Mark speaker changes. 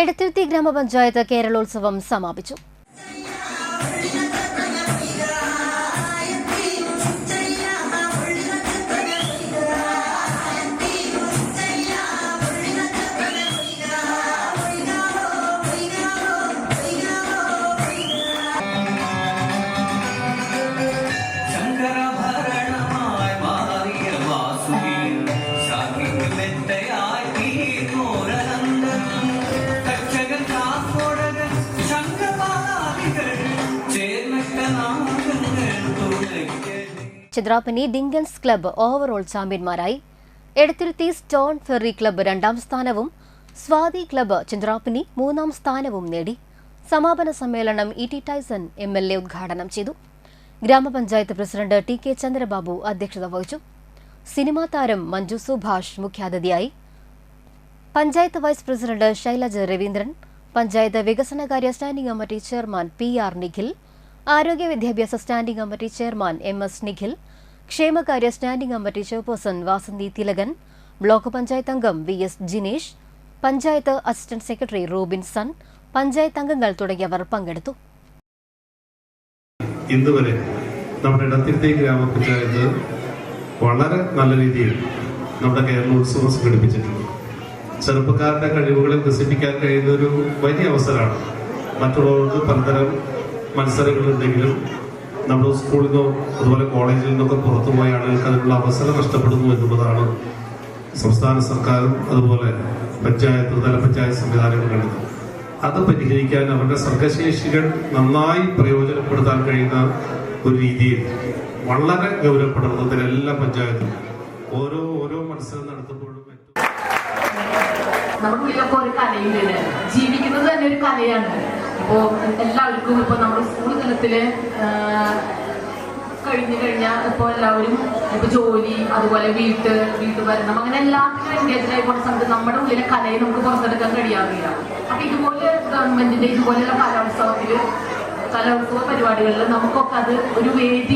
Speaker 1: എടത്തുരുത്തി ഗ്രാമപഞ്ചായത്ത് കേരളോത്സവം സമാപിച്ചു. ചിത്രാപ്പനി ഡിങ്കൻസ് ക്ലബ്ബ് ഓവറോൾ ചാമ്പ്യന്മാരായി. എടത്തിരുത്തി സ്റ്റോൺ ഫെറി ക്ലബ്ബ് രണ്ടാം സ്ഥാനവും സ്വാതി ക്ലബ്ബ് ചിത്രാപ്പനി മൂന്നാം സ്ഥാനവും നേടി. സമാപന സമ്മേളനം E T Taison M L A ഉദ്ഘാടനം ചെയ്തു. ഗ്രാമപഞ്ചായത്ത് പ്രസിഡന്റ് ടി കെ ചന്ദ്രബാബു അധ്യക്ഷത വഹിച്ചു. സിനിമാ താരം മഞ്ജു സുഭാഷ് മുഖ്യാതിഥിയായി. പഞ്ചായത്ത് വൈസ് പ്രസിഡന്റ് ശൈലജ രവീന്ദ്രൻ പഞ്ചായത്ത് വികസനകാര്യ standing committee chairman P R Nikhil ആരോഗ്യ വിദ്യാഭ്യാസ standing committee chairman M S Nikhil ക്ഷേമകാര്യ standing committee chairperson Vasanthi Thilakan block panchayat അംഗം V S Jinesh panchayat assistant secretary Robinson panchayat അംഗങ്ങൾ തുടങ്ങിയവർ പങ്കെടുത്തു.
Speaker 2: ഇന്നുവരെ നമ്മുടെ ഇടത്തിരുത്തി ഗ്രാമപഞ്ചായത്ത് വളരെ നല്ല രീതിയിൽ നമ്മുടെ കേരളോത്സവം സംഘടിപ്പിച്ചിട്ടുണ്ട്. ചെറുപ്പക്കാരുടെ കഴിവുകളെ വികസിപ്പിക്കാൻ കഴിയുന്ന ഒരു വലിയ അവസരമാണ്. മറ്റുള്ളവർക്ക് പലതരം മത്സരങ്ങളുണ്ടെങ്കിലും നമ്മുടെ സ്കൂളിൽ നിന്നോ അതുപോലെ കോളേജിൽ നിന്നൊക്കെ പുറത്തു പോയ ആളുകൾക്ക് അതിനുള്ള അവസരം നഷ്ടപ്പെടുന്നു എന്നുള്ളതാണ് സംസ്ഥാന സർക്കാരും അതുപോലെ പഞ്ചായത്ത് തല പഞ്ചായത്ത് സംവിധാനങ്ങൾ കണ്ടത്. അത് പരിഹരിക്കാൻ അവരുടെ സർഗശേഷികൾ നന്നായി പ്രയോജനപ്പെടുത്താൻ കഴിയുന്ന ഒരു രീതിയിൽ വളരെ ഗൗരവപ്പെടുന്നതിൽ എല്ലാ പഞ്ചായത്തും ഓരോ ഓരോ മത്സരം നടത്തുമ്പോഴും
Speaker 3: നമ്മുടെ ഒരു കലയുണ്ട് ജീവിക്കുന്നത് തന്നെ ഒരു കലയാണ്. അപ്പോൾ എല്ലാവർക്കും ഇപ്പോൾ നമ്മുടെ സ്കൂൾ തലത്തിൽ കഴിഞ്ഞു കഴിഞ്ഞാൽ ഇപ്പോൾ എല്ലാവരും ഇപ്പോൾ ജോലി അതുപോലെ വീട്ട് വീട്ടുഭരണം അങ്ങനെ എല്ലാത്തിനും എൻഗേജ് ആയിക്കോട്ടെ സമയത്ത് നമ്മുടെ ഉള്ളിലെ കലയെ നമുക്ക് പുറത്തെടുക്കാൻ കഴിയാറില്ല. അപ്പൊ ഇതുപോലെ ഗവൺമെന്റിന്റെ ഇതുപോലെയുള്ള കലോത്സവത്തിൽ കലോത്സവ പരിപാടികളിൽ നമുക്കൊക്കെ അത് ഒരു വേദി